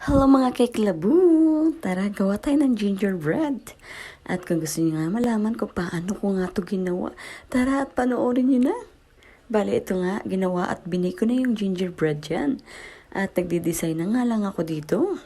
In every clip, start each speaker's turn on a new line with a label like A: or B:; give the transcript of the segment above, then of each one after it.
A: Hello mga keklabu! Tara, gawa tayo ng gingerbread. At kung gusto niyo nga malaman kung paano ko nga ito ginawa, tara at panoorin niyo na. Bale, ito nga, ginawa at binake ko na yung gingerbread yan. At nagdi-design na nga lang ako dito.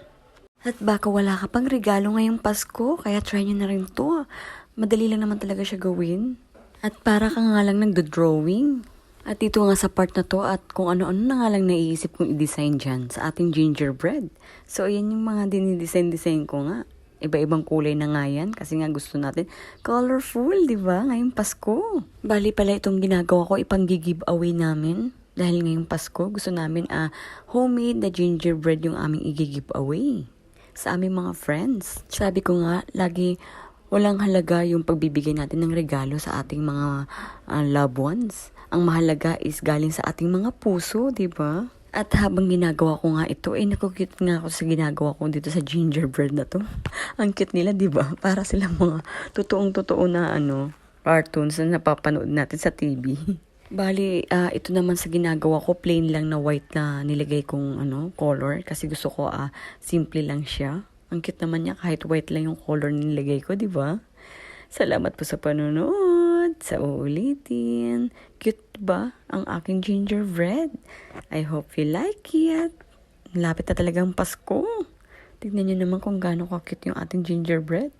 A: At baka wala ka pang regalo ngayong Pasko, kaya try nyo na rin to. Madali lang naman talaga siya gawin. At para ka nga lang nagdo-drawing. At dito nga sa part na to at kung ano-ano na nga lang naiisip kong i-design dyan sa ating gingerbread. So, ayan yung mga dinidesign-design ko nga. Iba-ibang kulay na nga yan kasi nga gusto natin colorful, di ba? Ngayong Pasko. Bali pala itong ginagawa ko ipang giveaway namin. Dahil ngayong Pasko, gusto namin ah, homemade na gingerbread yung aming i-giveaway sa aming mga friends. Sabi ko nga, lagi walang halaga yung pagbibigay natin ng regalo sa ating mga ah, loved ones. Ang mahalaga is galing sa ating mga puso, di ba? At habang ginagawa ko nga ito, eh nakukute nga ako sa ginagawa ko dito sa gingerbread na to. Ang cute nila, di ba? Para silang mga totoong-totoo na ano, cartoons na napapanood natin sa TV. Bali, ah, ito naman sa ginagawa ko, plain lang na white na nilagay kong ano, color. Kasi gusto ko, ah, simple lang siya. Ang cute naman niya, kahit white lang yung color na nilagay ko, di ba? Salamat po sa panonood. Sa uulitin. Cute ba ang aking gingerbread? I hope you like it. Lapit na talagang Pasko. Tignan niyo naman kung gaano ka cute yung ating gingerbread.